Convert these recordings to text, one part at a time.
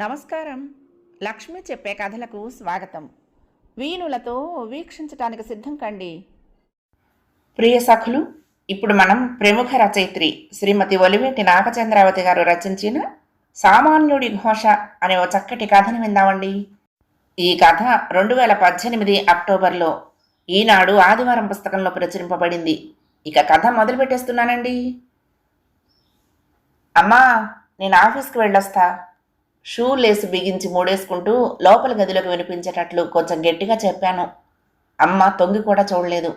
నమస్కారం. లక్ష్మి చెప్పే కథలకు స్వాగతం. వీణులతో వీక్షించటానికి సిద్ధం కండి. ప్రియ సఖులు ఇప్పుడు మనం ప్రముఖ రచయిత్రి శ్రీమతి ఒలివేటి నాగచంద్రావతి గారు రచించిన సామాన్యుడి ఘోష అనే ఓ చక్కటి కథను విందామండి. ఈ కథ రెండు వేల పద్దెనిమిది అక్టోబర్లో ఈనాడు ఆదివారం పుస్తకంలో ప్రచురింపబడింది. ఇక కథ మొదలు పెట్టేస్తున్నానండి అమ్మా నేను ఆఫీస్కి వెళ్ళొస్తా. షూ లేసు బిగించి మూడేసుకుంటూ లోపల గదిలోకి వినిపించేటట్లు కొంచెం గట్టిగా చెప్పాను. అమ్మ తొంగి కూడా చూడలేదు.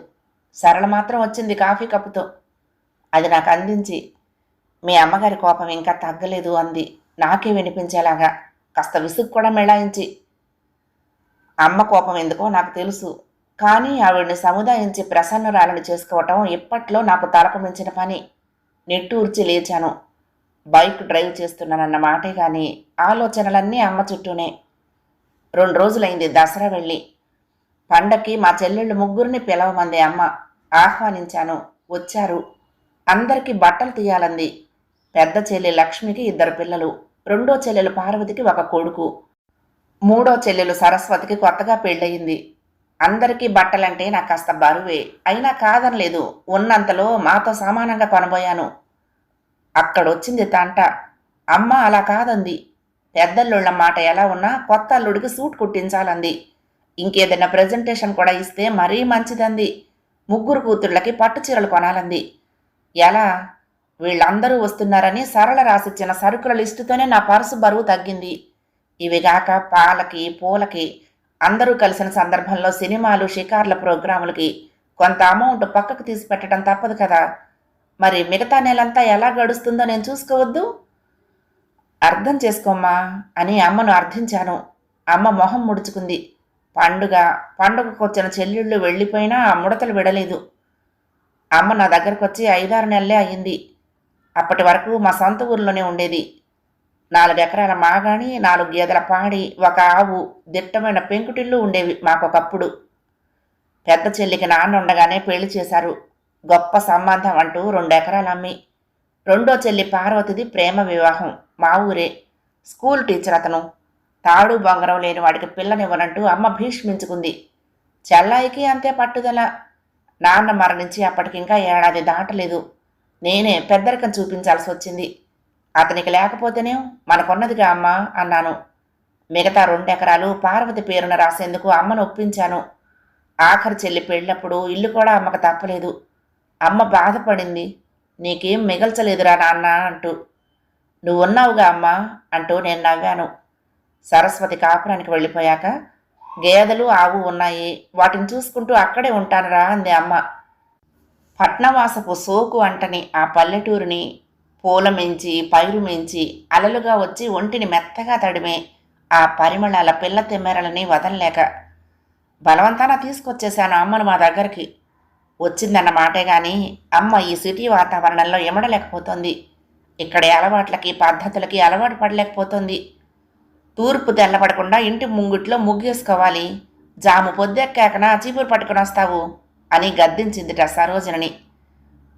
సరళ మాత్రం వచ్చింది కాఫీ కప్పుతో. అది నాకు అందించి మీ అమ్మగారి కోపం ఇంకా తగ్గలేదు అంది. నాకే వినిపించేలాగా కాస్త విసుగు కూడా మిళాయించి. అమ్మ కోపం ఎందుకో నాకు తెలుసు. కానీ ఆవిడ్ని సముదాయించి ప్రసన్నురాలను చేసుకోవటం ఇప్పట్లో నాకు తలకు మించిన పని. నిట్టూర్చి లేచాను. బైక్ డ్రైవ్ చేస్తున్నానన్న మాటే కానీ ఆలోచనలన్నీ అమ్మ చుట్టూనే. రెండు రోజులైంది దసరా వెళ్ళి. పండక్కి మా చెల్లెళ్ళు ముగ్గురిని పిలవమంది అమ్మ. ఆహ్వానించాను. వచ్చారు. అందరికీ బట్టలు తీయాలంది. పెద్ద చెల్లి లక్ష్మికి ఇద్దరు పిల్లలు. రెండో చెల్లెలు పార్వతికి ఒక కొడుకు. మూడో చెల్లెలు సరస్వతికి కొత్తగా పెళ్ళయింది. అందరికీ బట్టలంటే నాకు కాస్త బరువే. అయినా కాదనలేదు. ఉన్నంతలో మాతో సమానంగా కొనబోయాను. అక్కడొచ్చింది తంట. అమ్మ అలా కాదంది. పెద్దల్లుళ్ళ మాట ఎలా ఉన్నా కొత్త అల్లుడికి సూట్ కుట్టించాలంది. ఇంకేదైనా ప్రజెంటేషన్ కూడా ఇస్తే మరీ మంచిదంది. ముగ్గురు కూతుళ్ళకి పట్టు చీరలు కొనాలంది. ఎలా? వీళ్ళందరూ వస్తున్నారని సరళ రాసిచ్చిన సరుకుల లిస్టుతోనే నా పర్సు బరువు తగ్గింది. ఇవిగాక పాలకి పూలకి అందరూ కలిసిన సందర్భంలో సినిమాలు షికార్ల ప్రోగ్రాములకి కొంత అమౌంట్ పక్కకు తీసి పెట్టడం తప్పదు కదా. మరి మిగతా నెలంతా ఎలా గడుస్తుందో నేను చూసుకోవద్దు? అర్థం చేసుకోమ్మా అని అమ్మను అర్థించాను. అమ్మ మొహం ముడుచుకుంది. పండుగ పండుగకు వచ్చిన చెల్లెళ్ళు వెళ్ళిపోయినా ఆ ముడతలు విడలేదు. అమ్మ నా దగ్గరకు వచ్చి ఐదారు నెలలే అయ్యింది. అప్పటి వరకు మా సొంత ఊర్లోనే ఉండేది. నాలుగు ఎకరాల మాగాణి నాలుగు గేదెల పాడి ఒక ఆవు దిట్టమైన పెంకుటిల్లు ఉండేవి మాకొకప్పుడు. పెద్ద చెల్లికి నాన్న ఉండగానే పెళ్ళి చేశారు. గొప్ప సంబంధం అంటూ రెండు అమ్మి రెండో చెల్లి పార్వతిది ప్రేమ వివాహం. మా ఊరే. స్కూల్ టీచర్ అతను. తాడు బొంగరం లేని వాడికి పిల్లనివ్వనంటూ అమ్మ భీష్మించుకుంది. చెల్లాయికి అంతే పట్టుదల. నాన్న మరణించి అప్పటికి ఇంకా ఏడాది దాటలేదు. నేనే పెద్దరికం చూపించాల్సి వచ్చింది. అతనికి లేకపోతేనే మనకున్నదిగా అమ్మ అన్నాను. మిగతా రెండు ఎకరాలు పార్వతి పేరున రాసేందుకు అమ్మను ఒప్పించాను. ఆఖరి చెల్లి పెళ్ళప్పుడు ఇల్లు కూడా అమ్మకు తప్పలేదు. అమ్మ బాధపడింది. నీకేం మిగల్చలేదురా నాన్న అంటూ. నువ్వు ఉన్నావుగా అంటూ నేను నవ్వాను. సరస్వతి కాపురానికి వెళ్ళిపోయాక గేదెలు ఆవు ఉన్నాయి. వాటిని చూసుకుంటూ అక్కడే ఉంటానురా అంది అమ్మ. పట్నవాసపు సోకు అంటని ఆ పల్లెటూరిని పూల మించి పైరు మించి అలలుగా వచ్చి ఒంటిని మెత్తగా తడిమే ఆ పరిమళాల పిల్ల తెమ్మెరలని వదలలేక బలవంతాన తీసుకొచ్చేశాను అమ్మను మా దగ్గరికి. వచ్చిందన్న మాటే కానీ అమ్మ ఈ సిటీ వాతావరణంలో ఎమడలేకపోతుంది. ఇక్కడి అలవాట్లకి పద్ధతులకి అలవాటు పడలేకపోతుంది. తూర్పు తెల్లబడకుండా ఇంటి ముంగిట్లో ముగ్గేసుకోవాలి. జాము పొద్దెక్కాకనా చీపురు పట్టుకుని వస్తావు అని గద్దించిందిట సరోజనని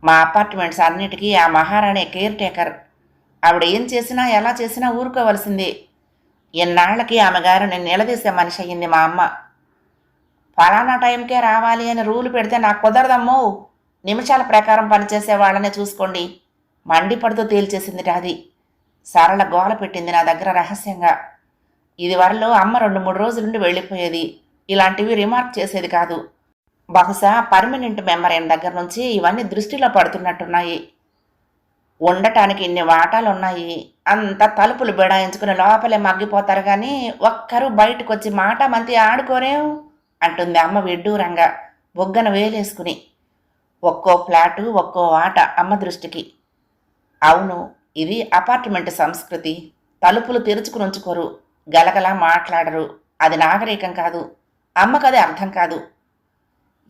మా అపార్ట్మెంట్స్ అన్నిటికీ ఆ మహారాణి కేర్ టేకర్. ఆవిడ ఏం చేసినా ఎలా చేసినా ఊరుకోవలసిందే. ఎన్నాళ్ళకి ఆమె గారు నేను నిలదీసే మనిషి అయ్యింది మా అమ్మ. ఫలానా టైంకే రావాలి అని రూలు పెడితే నాకు కుదరదమ్మో. నిమిషాల ప్రకారం పనిచేసే వాళ్ళనే చూసుకోండి. మండిపడుతూ తేల్చేసింది అది సరళ గోల పెట్టింది నా దగ్గర రహస్యంగా. ఇది వరలో అమ్మ రెండు మూడు రోజుల నుండి వెళ్ళిపోయేది. ఇలాంటివి రిమార్క్ చేసేది కాదు. బహుశా పర్మనెంట్ మెంబర్ అయిన దగ్గర నుంచి ఇవన్నీ దృష్టిలో పడుతున్నట్టున్నాయి. ఉండటానికి ఇన్ని వాటాలు ఉన్నాయి అంత తలుపులు బిడాయించుకుని లోపలే మగ్గిపోతారు కానీ ఒక్కరు బయటకు వచ్చి మాట మంతి ఆడుకోరేం? అంటుంది అమ్మ విడ్డూరంగా బొగ్గన వేలేసుకుని. ఒక్కో ఫ్లాటు ఒక్కో ఆట అమ్మ దృష్టికి. అవును ఇది అపార్ట్మెంట్ సంస్కృతి. తలుపులు తెరుచుకుని ఉంచుకోరు గలగలా మాట్లాడరు. అది నాగరికం కాదు అమ్మకది అర్థం కాదు.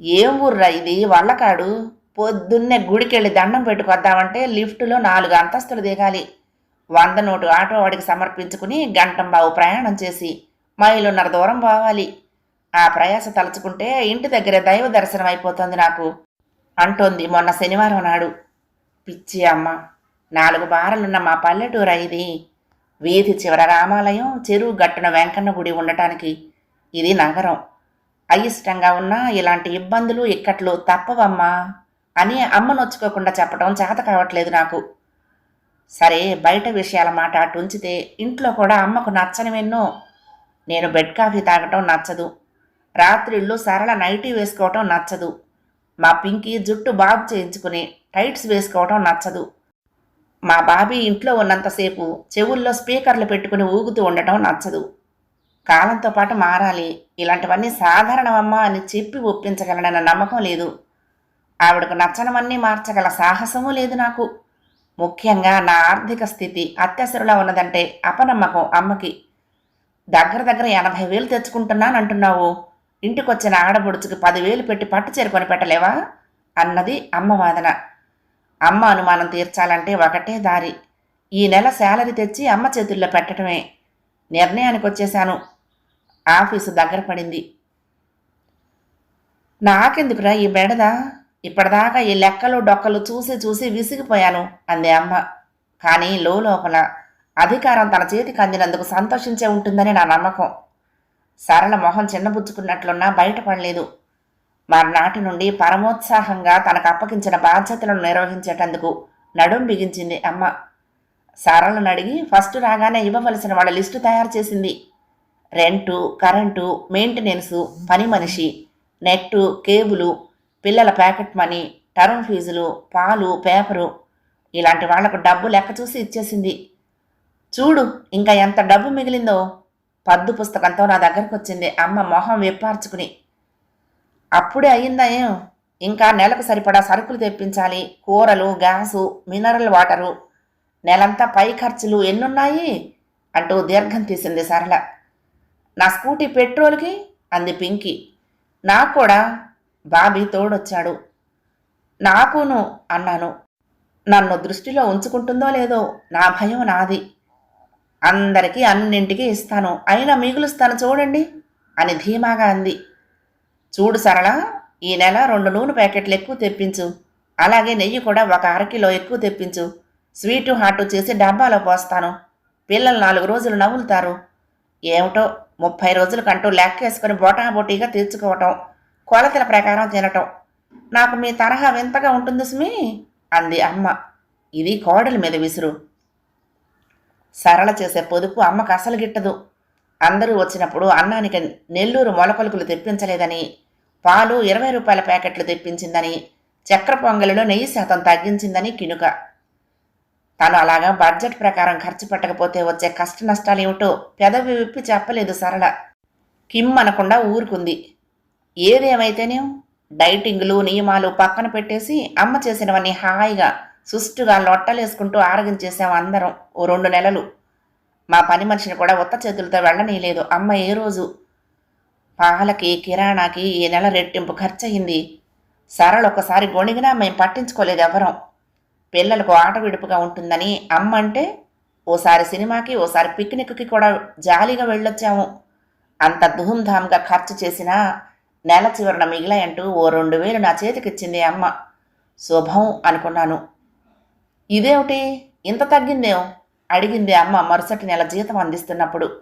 ఏం ఊర్రా ఇది వల్లకాడు? పొద్దున్నే గుడికెళ్ళి దండం పెట్టుకొద్దామంటే లిఫ్టులో నాలుగు అంతస్తులు దిగాలి. వంద నోటు ఆటో వాడికి సమర్పించుకుని గంటంబావు ప్రయాణం చేసి మైలున్నర దూరం పోవాలి. ఆ ప్రయాస తలుచుకుంటే ఇంటి దగ్గర దైవ దర్శనం అయిపోతుంది నాకు అంటోంది మొన్న శనివారం నాడు. పిచ్చి అమ్మ నాలుగు బారలున్న మా పల్లెటూరు ఇది. వీధి చివర రామాలయం చెరువు గట్టున వెంకన్న గుడి ఉండటానికి ఇది నగరం. అయిష్టంగా ఉన్నా ఇలాంటి ఇబ్బందులు ఇక్కట్లు తప్పవమ్మా అని అమ్మ నొచ్చుకోకుండా చెప్పడం చేత కావట్లేదు నాకు. సరే బయట విషయాల మాట అటు ఉంచితే ఇంట్లో కూడా అమ్మకు నచ్చనివెన్నో. నేను బెడ్ కాఫీ తాగటం నచ్చదు. రాత్రిళ్ళు సరళ నైటీ వేసుకోవటం నచ్చదు. మా పింకీ జుట్టు బాబు చేయించుకుని టైట్స్ వేసుకోవటం నచ్చదు. మా బాబీ ఇంట్లో ఉన్నంతసేపు చెవుల్లో స్పీకర్లు పెట్టుకుని ఊగుతూ ఉండటం నచ్చదు. కాలంతో పాటు మారాలి. ఇలాంటివన్నీ సాధారణమమ్మా అని చెప్పి ఒప్పించగలనన్న నమ్మకం లేదు. ఆవిడకు నచ్చనవన్నీ మార్చగల సాహసమూ లేదు నాకు. ముఖ్యంగా నా ఆర్థిక స్థితి అత్యసరులా ఉన్నదంటే అపనమ్మకం అమ్మకి. దగ్గర దగ్గర ఎనభై వేలు తెచ్చుకుంటున్నానంటున్నావు. ఇంటికొచ్చిన ఆడబొడుచుకు పదివేలు పెట్టి పట్టు చేరుకొని పెట్టలేవా అన్నది అమ్మ వాదన. అమ్మ అనుమానం తీర్చాలంటే ఒకటే దారి. ఈ నెల శాలరీ తెచ్చి అమ్మ చేతుల్లో పెట్టడమే నిర్ణయానికి వచ్చేశాను ఆఫీసు దగ్గర పడింది. నాకెందుకురా ఈ బెడద? ఇప్పటిదాకా ఈ లెక్కలు డొక్కలు చూసి చూసి విసిగిపోయాను అంది అమ్మ. కానీ లోపల అధికారం తన చేతికి అందినందుకు సంతోషించే ఉంటుందని నా నమ్మకం. సరళ మొహం చిన్నబుచ్చుకున్నట్లున్నా బయటపడలేదు. మర్నాటి నుండి పరమోత్సాహంగా తనకు అప్పగించిన బాధ్యతలను నిర్వహించేటందుకు నడుం బిగించింది అమ్మ. సరళను అడిగి ఫస్ట్ రాగానే ఇవ్వవలసిన వాళ్ళ లిస్టు తయారు చేసింది. రెంటు కరెంటు మెయింటెనెన్సు పని మనిషి నెట్టు కేబులు పిల్లల ప్యాకెట్ మనీ టర్మ్ ఫీజులు పాలు పేపరు. ఇలాంటి వాళ్ళకు డబ్బు లెక్క చూసి ఇచ్చేసింది. చూడు ఇంకా ఎంత డబ్బు మిగిలిందో. పద్దు పుస్తకంతో నా దగ్గరకు వచ్చింది. అమ్మ మొహం విప్పార్చుకుని అప్పుడే అయ్యిందా ఏం? ఇంకా నెలకు సరిపడా సరుకులు తెప్పించాలి. కూరలు గ్యాసు మినరల్ వాటరు. నెలంతా పై ఖర్చులు ఎన్నున్నాయి? అంటూ దీర్ఘం తీసింది సరళ. నా స్కూటీ పెట్రోల్కి? అంది పింకి. నాకు కూడా. బాబీ తోడొచ్చాడు. నాకును అన్నాను. నన్ను దృష్టిలో ఉంచుకుంటుందో లేదో నా భయం నాది. అందరికీ అన్నింటికి ఇస్తాను. అయినా మిగులుస్తాను చూడండి అని ధీమాగా అంది. చూడు సరళ ఈ నెల రెండు నూనె ప్యాకెట్లు ఎక్కువ తెప్పించు. అలాగే నెయ్యి కూడా ఒక అరకిలో ఎక్కువ తెప్పించు. స్వీటు హాటు చేసి డబ్బాలో పోస్తాను. పిల్లలు నాలుగు రోజులు నవ్వులుతారు. ఏమిటో ముప్పై రోజులకంటూ లెక్కేసుకుని బోటాబోటీగా తీర్చుకోవటం కొలతల ప్రకారం తినటం. నాకు మీ తరహా వింతగా ఉంటుంది సుమి అంది అమ్మ. ఇది కోడలి మీద విసురు. సరళ చేసే పొదుపు అమ్మకు అసలు గిట్టదు. అందరూ వచ్చినప్పుడు అన్నానికి నెల్లూరు మొలకొలుకులు తెప్పించలేదని పాలు ఇరవై రూపాయల ప్యాకెట్లు తెప్పించిందని చక్ర పొంగలిలో నెయ్యి శాతం తగ్గించిందని కినుక. తను అలాగా బడ్జెట్ ప్రకారం ఖర్చు పెట్టకపోతే వచ్చే కష్ట నష్టాలు ఏమిటో పెదవి విప్పి చెప్పలేదు సరళ. కిమ్ అనకుండా ఊరుకుంది. ఏదేమైతేనే? డైటింగ్లు నియమాలు పక్కన పెట్టేసి అమ్మ చేసినవన్నీ హాయిగా సుష్టుగా లొట్టలేసుకుంటూ ఆరగించేసాం అందరం ఓ రెండు నెలలు. మా పని మనిషిని కూడా ఉత్త చేతులతో వెళ్ళనీయలేదు. అమ్మ ఏ రోజు? పాలకి కిరాణాకి ఈ నెల రెట్టింపు ఖర్చయింది. సరళ ఒకసారి గొణిగినా మేము పట్టించుకోలేదు ఎవరం. పిల్లలకు ఆట విడుపుగా ఉంటుందని అమ్మ అంటే ఓసారి సినిమాకి ఓసారి పిక్నిక్కి కూడా జాలీగా వెళ్ళొచ్చాము. అంత ధూమ్ధామ్గా ఖర్చు చేసినా నెల చివరన మిగిలాయంటూ ఓ రెండు వేలు నా చేతికిచ్చింది అమ్మ. శుభం అనుకున్నాను. ఇదేమిటి? ఇంత తగ్గిందేం? అడిగింది అమ్మ మరుసటి నెల జీతం అందిస్తున్నప్పుడు.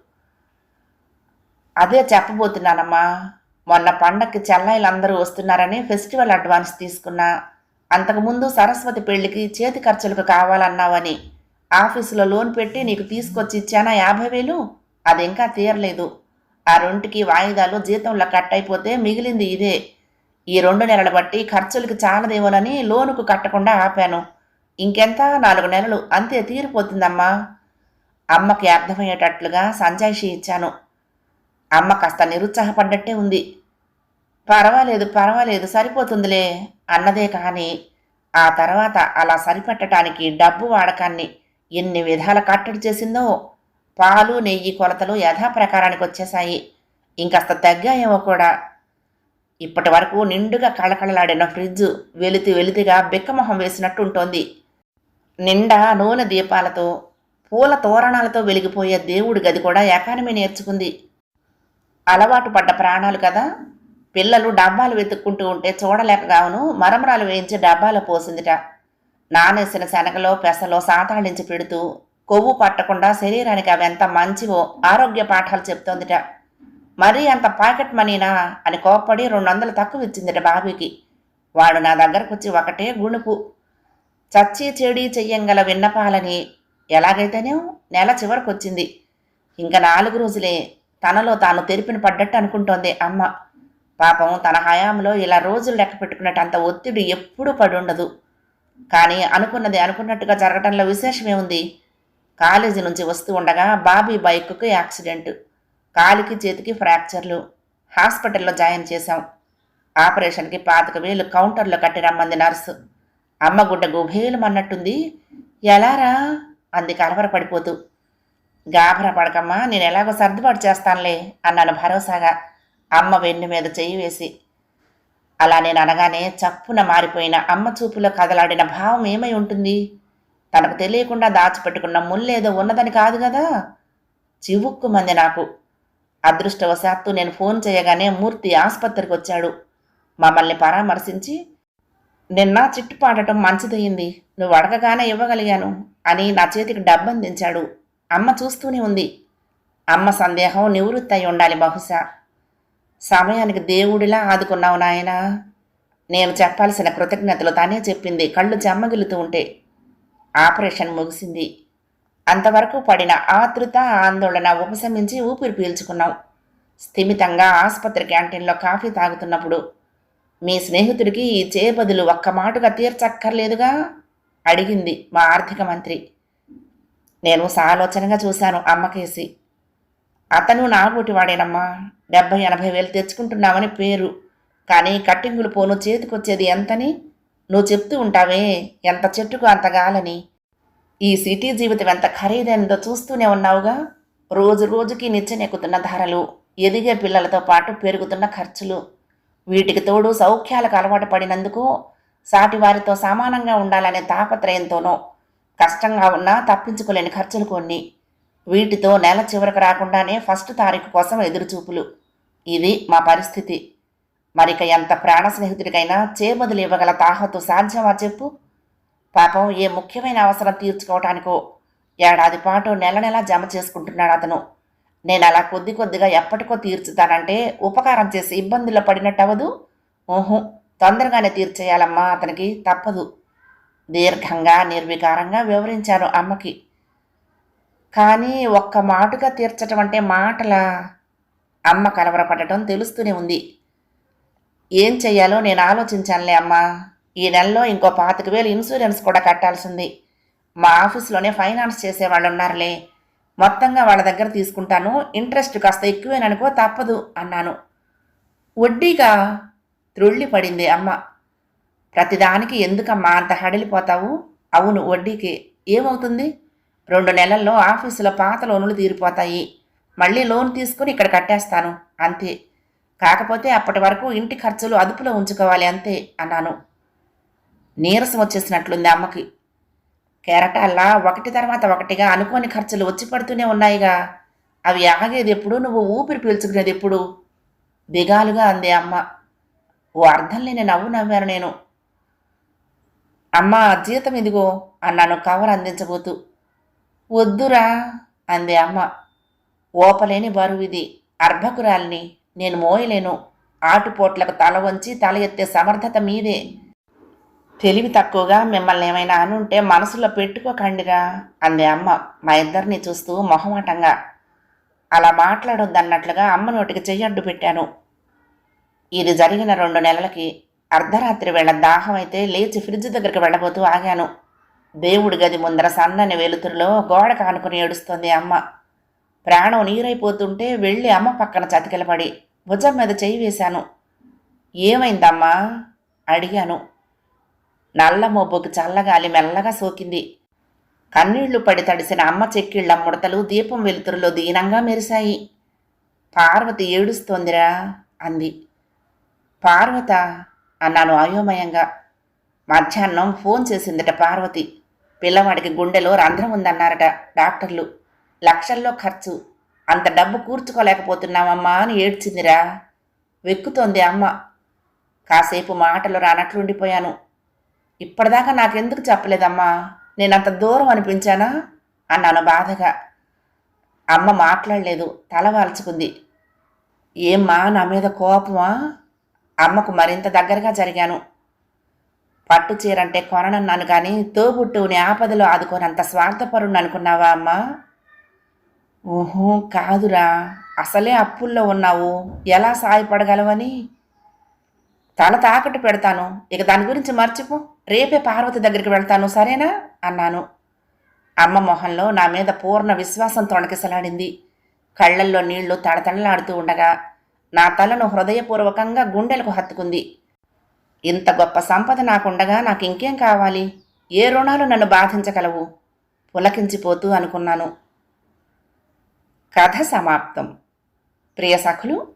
అదే చెప్పబోతున్నానమ్మా. మొన్న పండక్కి చెల్లాయిలందరూ వస్తున్నారని ఫెస్టివల్ అడ్వాన్స్ తీసుకున్నా. అంతకుముందు సరస్వతి పెళ్ళికి చేతి ఖర్చులకు కావాలన్నావని. ఆఫీసులో లోన్ పెట్టి నీకు తీసుకొచ్చి ఇచ్చానా యాభై వేలు? అది ఇంకా తీరలేదు. ఆ రెండుకి వాయిదాలు జీతంలో కట్ అయిపోతే మిగిలింది ఇదే. ఈ రెండు నెలలు బట్టి ఖర్చులకి చాలదేమోనని లోనుకు కట్టకుండా ఆపాను. ఇంకెంత? నాలుగు నెలలు. అంతే తీరిపోతుందమ్మా. అమ్మకి అర్థమయ్యేటట్లుగా సంజాయిషి ఇచ్చాను. అమ్మ కాస్త నిరుత్సాహపడ్డట్టే ఉంది. పర్వాలేదు పర్వాలేదు సరిపోతుందిలే అన్నదే కానీ ఆ తర్వాత అలా సరిపెట్టడానికి డబ్బు వాడకాన్ని ఎన్ని విధాల కట్టడి చేసిందో పాలు నెయ్యి కొలతలు యథాప్రకారానికి వచ్చేశాయి. ఇంకాస్త తగ్గాయేమో కూడా. ఇప్పటి వరకు నిండుగా కళకళలాడిన ఫ్రిడ్జ్ వెలితి వెలితిగా బిక్కమొహం వేసినట్టు ఉంటోంది నిండా నూనె దీపాలతో పూల తోరణాలతో వెలిగిపోయే దేవుడి గది కూడా ఎకానమీ నేర్చుకుంది. అలవాటు పడ్డ ప్రాణాలు కదా. పిల్లలు డబ్బాలు వెతుక్కుంటూ ఉంటే చూడలేక గాను మరమరాలు వేయించి డబ్బాలో పోసిందిట. నానేసిన శనగలో పెసలో సాతాళించి పెడుతూ కొవ్వు పట్టకుండా శరీరానికి అవి ఎంత మంచివో ఆరోగ్య పాఠాలు చెప్తోందిట. మరీ అంత పాకెట్ మనీనా అని కోప్పడి రెండు వందలు తక్కువ ఇచ్చిందిట బాబీకి. వాడు నా దగ్గరకు వచ్చి ఒకటే గుణుపు. చచ్చి చెడి చెయ్యంగల విన్నపాలని ఎలాగైతేనే నెల చివరకు వచ్చింది ఇంకా నాలుగు రోజులే తనలో తాను తెరిపిన పడ్డట్టు అనుకుంటోంది అమ్మ. పాపం తన హయాంలో ఇలా రోజులు లెక్క పెట్టుకున్నట్టు అంత ఒత్తిడి ఎప్పుడూ పడి ఉండదు కానీ అనుకున్నది అనుకున్నట్టుగా జరగటంలో విశేషమే ఉంది కాలేజీ నుంచి వస్తూ ఉండగా బాబీ బైక్కి యాక్సిడెంట్. కాలికి చేతికి ఫ్రాక్చర్లు. హాస్పిటల్లో జాయిన్ చేశాం. ఆపరేషన్కి పాతిక వేలు కౌంటర్లో కట్టి రమ్మంది నర్సు. అమ్మ గుడ్డ గుభేలమన్నట్టుంది ఎలారా? అంది కలవరపడిపోతూ గాభర పడకమ్మా నేను ఎలాగో సర్దుబాటు చేస్తానులే అన్నాను భరోసాగా. అమ్మ వెన్ను మీద చెయ్యి వేసి. అలా నేను అనగానే చప్పున మారిపోయిన అమ్మ చూపులో కదలాడిన భావం ఏమై ఉంటుంది? తనకు తెలియకుండా దాచిపెట్టుకున్న ముల్లేదో ఉన్నదని కాదు కదా? చివుక్కుమంది నాకు. అదృష్టవశాత్తు నేను ఫోన్ చేయగానే మూర్తి ఆసుపత్రికి వచ్చాడు. మమ్మల్ని పరామర్శించి నిన్న చిట్టు పాడటం మంచిదయ్యింది. నువ్వు అడగగానే ఇవ్వగలిగాను అని నా చేతికి డబ్బందించాడు. అమ్మ చూస్తూనే ఉంది. అమ్మ సందేహం నివృత్తి అయి ఉండాలి బహుశా. సమయానికి దేవుడిలా ఆదుకున్నావు నాయనా. నేను చెప్పాల్సిన కృతజ్ఞతలు తానే చెప్పింది. కళ్ళు చెమ్మగిలుతూ ఉంటే ఆపరేషన్ ముగిసింది. అంతవరకు పడిన ఆతృత ఆందోళన ఉపశమించి ఊపిరి పీల్చుకున్నాం స్థిమితంగా ఆసుపత్రి క్యాంటీన్లో కాఫీ తాగుతున్నప్పుడు మీ స్నేహితుడికి ఈ చేపదులు ఒక్క మాటుగా తీర్చక్కర్లేదుగా? అడిగింది మా ఆర్థిక మంత్రి. నేను సాలోచనగా చూశాను అమ్మకేసి. అతను నా డెబ్బై ఎనభై వేలు తెచ్చుకుంటున్నామని పేరు. కానీ కట్టింగులు పోను చేతికొచ్చేది ఎంతని? నువ్వు చెప్తూ ఉంటావే ఎంత చెట్టుకు అంత గాలని. ఈ సిటీ జీవితం ఎంత ఖరీదైనదో చూస్తూనే ఉన్నావుగా? రోజు రోజుకి నిచ్చెనెక్కుతున్న ధరలు ఎదిగే పిల్లలతో పాటు పెరుగుతున్న ఖర్చులు. వీటికి తోడు సౌఖ్యాలకు అలవాటు పడినందుకు సాటి వారితో సమానంగా ఉండాలనే తాపత్రయంతోనో కష్టంగా ఉన్నా తప్పించుకోలేని ఖర్చులు కొన్ని. వీటితో నెల చివరకు రాకుండానే ఫస్ట్ తారీఖు కోసం ఎదురుచూపులు. ఇది మా పరిస్థితి. మరిక ఎంత ప్రాణ స్నేహితుడికైనా చేబదులు ఇవ్వగల తాహతు సాధ్యమా చెప్పు? పాపం ఏ ముఖ్యమైన అవసరం తీర్చుకోవటానికో ఏడాది పాటు నెల నెల జమ చేసుకుంటున్నాడు అతను. నేను అలా కొద్ది కొద్దిగా ఎప్పటికో తీర్చుతానంటే ఉపకారం చేసి ఇబ్బందుల్లో పడినట్టు అవ్వదు. ఓహో తొందరగానే తీర్చేయాలమ్మా అతనికి తప్పదు. దీర్ఘంగా నిర్వికారంగా వివరించాను అమ్మకి. కానీ ఒక్క మాటుగా తీర్చటం అంటే మాటల? అమ్మ కలవరపడటం తెలుస్తూనే ఉంది. ఏం చెయ్యాలో నేను ఆలోచించానులే అమ్మా. ఈ నెలలో ఇంకో పాతిక వేలు ఇన్సూరెన్స్ కూడా కట్టాల్సింది. మా ఆఫీస్లోనే ఫైనాన్స్ చేసేవాళ్ళు ఉన్నారులే మొత్తంగా వాళ్ళ దగ్గర తీసుకుంటాను. ఇంట్రెస్ట్ కాస్త ఎక్కువేననుకో తప్పదు అన్నాను. వడ్డీగా త్రుళ్ళి పడింది అమ్మ. ప్రతిదానికి ఎందుకమ్మా అంత హడలిపోతావు? అవును వడ్డీకి. ఏమవుతుంది? రెండు నెలల్లో ఆఫీసులో పాత లోనులు తీరిపోతాయి. మళ్ళీ లోన్ తీసుకుని ఇక్కడ కట్టేస్తాను అంతే. కాకపోతే అప్పటి వరకు ఇంటి ఖర్చులు అదుపులో ఉంచుకోవాలి అంతే అన్నాను. నీరసం వచ్చేసినట్లుంది అమ్మకి. కెరటాల్లా ఒకటి తర్వాత ఒకటిగా అనుకోని ఖర్చులు వచ్చి పడుతూనే ఉన్నాయిగా. అవి ఆగేది ఎప్పుడు? నువ్వు ఊపిరి పీల్చుకునేది ఎప్పుడు? దిగాలుగా అంది అమ్మ. ఓ అర్థం లేని నవ్వు నవ్వాను నేను. అమ్మ జీతం ఇదిగో అన్నాను కవర్ అందించబోతూ. వద్దురా అంది అమ్మ. ఓపలేని బరువు ఇది. అర్భకురాల్ని నేను మోయలేను. ఆటుపోట్లకు తల వంచి తల ఎత్తే సమర్థత మీదే. తెలివి తక్కువగా మిమ్మల్ని ఏమైనా అనుంటే మనసులో పెట్టుకోకండిరా అంది అమ్మ. మా ఇద్దరిని చూస్తూ మొహమాటంగా అలా మాట్లాడొద్దన్నట్లుగా అమ్మ నోటికి చెయ్యడ్డు పెట్టాను. ఇది జరిగిన రెండు నెలలకి అర్ధరాత్రి వేళ దాహం అయితే లేచి ఫ్రిడ్జ్ దగ్గరికి వెళ్ళబోతూ ఆగాను. దేవుడి గది ముందర సన్నని వెలుతురులో గోడ కానుకుని ఏడుస్తోంది అమ్మ. ప్రాణం నీరైపోతుంటే వెళ్ళి అమ్మ పక్కన చతికిలపడి భుజం మీద చేయి వేశాను. ఏమైందమ్మా? అడిగాను. నల్ల మబ్బుకి చల్లగాలి మెల్లగా సోకింది. కన్నీళ్ళు పడి తడిసిన అమ్మ చెక్కిళ్ళ ముడతలు దీపం వెలుతురులో దీనంగా మెరిశాయి. పార్వతి ఏడుస్తోందిరా అంది. పార్వత అన్నాను అయోమయంగా. మధ్యాహ్నం ఫోన్ చేసిందట పార్వతి. పిల్లవాడికి గుండెలో రంధ్రం ఉందన్నారట డాక్టర్లు. లక్షల్లో ఖర్చు. అంత డబ్బు కూర్చుకోలేకపోతున్నామమ్మా అని ఏడ్చిందిరా. వెక్కుతోంది అమ్మ. కాసేపు మాటలు రానట్లుండిపోయాను. ఇప్పటిదాకా నాకెందుకు చెప్పలేదమ్మా? నేను అంత దూరం అనిపించానా? అన్నాను బాధగా. అమ్మ మాట్లాడలేదు తల వాల్చుకుంది. ఏమ్మా నా మీద కోపమా? అమ్మకు మరింత దగ్గరగా జరిగాను. పట్టు చీరంటే కొననన్నాను కానీ తోబుట్టువుని ఆపదలో ఆదుకోనంత స్వార్థపరుణ్ణి అనుకున్నావా అమ్మా? ఓహో కాదురా. అసలే అప్పుల్లో ఉన్నావు. ఎలా సాయపడగలవని? తల తాకట్టు పెడతాను. ఇక దాని గురించి మర్చిపో. రేపే పార్వతి దగ్గరికి వెళ్తాను సరేనా? అన్నాను. అమ్మ మొహంలో నా మీద పూర్ణ విశ్వాసం తొణకిసలాడింది. కళ్ళల్లో నీళ్ళు తడతడలాడుతూ ఉండగా నా తలను హృదయపూర్వకంగా గుండెలకు హత్తుకుంది. ఇంత గొప్ప సంపద నాకుండగా నాకు ఇంకేం కావాలి? ఏ రుణాలు నన్ను బాధించగలవు? పులకించిపోతూ అనుకున్నాను. కథ సమాప్తం. ప్రియ సఖులు